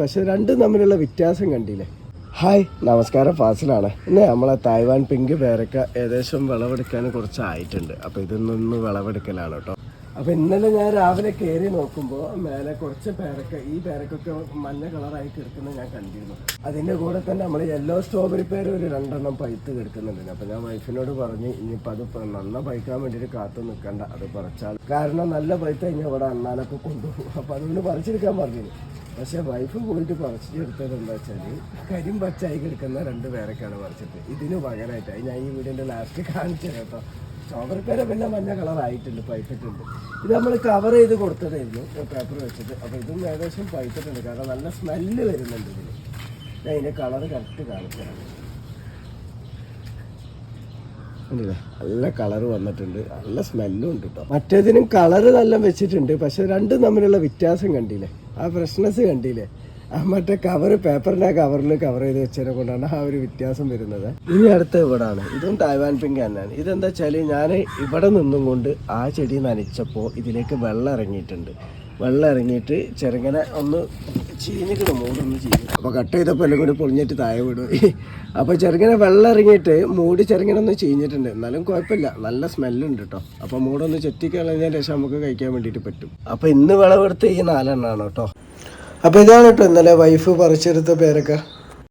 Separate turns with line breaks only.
പക്ഷെ രണ്ടും തമ്മിലുള്ള വ്യത്യാസം കണ്ടില്ലേ? ഹായ് നമസ്കാരം ഫാസിലാണ്. ഇന്ന് നമ്മളെ തായ്വാൻ പിങ്ക് പേരക്ക ഏകദേശം വിളവെടുക്കാൻ കുറച്ചായിട്ടുണ്ട്. അപ്പോൾ ഇതൊന്നൊന്ന് വിളവെടുക്കലാണ് കേട്ടോ. അപ്പോൾ ഇന്നലെ ഞാൻ രാവിലെ കയറി നോക്കുമ്പോൾ മേലെ കുറച്ച് പേരക്ക ഈ പേരക്കൊക്കെ മഞ്ഞ കളറായി കിടക്കുന്നത് ഞാൻ കണ്ടിരുന്നു. അതിന്റെ കൂടെ തന്നെ നമ്മൾ യെല്ലോ സ്ട്രോബെറി പേര് ഒരു രണ്ടെണ്ണം പഴുത്ത് കിടക്കുന്നുണ്ട് അപ്പോൾ ഞാൻ വൈഫിനോട് പറഞ്ഞ് ഇനിയിപ്പോൾ അത് നന്ന പഴുക്കാൻ വേണ്ടിയിട്ട് കാത്തു നിൽക്കണ്ട അത് പറിച്ചാൽ കാരണം നല്ല പഴുത്ത് കഴിഞ്ഞാൽ ഇവിടെ അണ്ണാനൊക്കെ കൊണ്ടുപോകും. അപ്പോൾ അതുകൊണ്ട് പറിച്ചെടുക്കാൻ പറഞ്ഞു പക്ഷെ വൈഫ് പോയിട്ട് പറിച്ചെടുത്തത് എന്താ വെച്ചാൽ കരിം പച്ചായി കിടക്കുന്ന രണ്ട് പേരൊക്കെയാണ് പറിച്ചിട്ട്. ഇതിന് പകരമായിട്ട് ഞാൻ ഈ വീടിന്റെ ലാസ്റ്റ് കാണിച്ചു തരാം കേട്ടോ. സ്ട്രോബെറി പേര പിന്നെ മഞ്ഞ കളറായിട്ടുണ്ട് പൈപ്പിട്ടുണ്ട് ഇത് നമ്മൾ കവർ ചെയ്ത് കൊടുത്തതായിരുന്നു പേപ്പർ വെച്ചിട്ട്. അപ്പോൾ ഇതും ഏകദേശം പൈപ്പിട്ടുണ്ട് കാരണം നല്ല സ്മെല്ല് വരുന്നുണ്ട് ഇതിന്. ഞാൻ ഇതിന്റെ കളർ കറക്റ്റ് കാണിച്ചു നല്ല കളർ വന്നിട്ടുണ്ട്. നല്ല സ്മെല്ലും ഉണ്ട് കേട്ടോ മറ്റേതിനും കളറ് നല്ല വെച്ചിട്ടുണ്ട്. പക്ഷെ രണ്ടും തമ്മിലുള്ള വ്യത്യാസം കണ്ടില്ലേ? ആ ഫ്രഷ്നെസ് കണ്ടില്ലേ? ആ മറ്റേ കവർ പേപ്പറിന്റെ കവറിൽ കവർ ചെയ്ത് വെച്ചതിനെ കൊണ്ടാണ് ആ ഒരു വ്യത്യാസം വരുന്നത്. ഇനി അടുത്ത ഇവിടാണ്. ഇതും തായ്വാൻ പിങ്ക് തന്നെയാണ്. ഇതെന്താ വെച്ചാൽ ഞാൻ ഇവിടെ നിന്നും കൊണ്ട് ആ ചെടി നനച്ചപ്പോൾ ഇതിലേക്ക് വെള്ളം ഇറങ്ങിയിട്ടുണ്ട്. വെള്ളം ഇറങ്ങിയിട്ട് ചെറുങ്ങനെ ഒന്ന് ചീഞ്ഞു. അപ്പോൾ കട്ട് ചെയ്തപ്പോൾ എല്ലാം കൂടി പൊളിഞ്ഞിട്ട് താഴെ വിടും അപ്പോൾ ചെറുങ്ങനെ വെള്ളം ഇറങ്ങിയിട്ട് മൂടി ചെറുങ്ങനെ ഒന്ന് ചീഞ്ഞിട്ടുണ്ട്. എന്നാലും കുഴപ്പമില്ല. നല്ല സ്മെല്ലുണ്ട് കേട്ടോ അപ്പോൾ മൂടൊന്ന് ചെത്തിക്കളഞ്ഞതിന് ശേഷം നമുക്ക് കഴിക്കാൻ വേണ്ടിട്ട് പറ്റും. അപ്പോൾ ഇന്ന് വിളവെടുത്ത് ഈ നാലെണ്ണമാണ് കേട്ടോ അപ്പോൾ ഇതാണ് കേട്ടോ ഇന്നലെ വൈഫ് പറിച്ചെടുത്ത പേരൊക്കെ.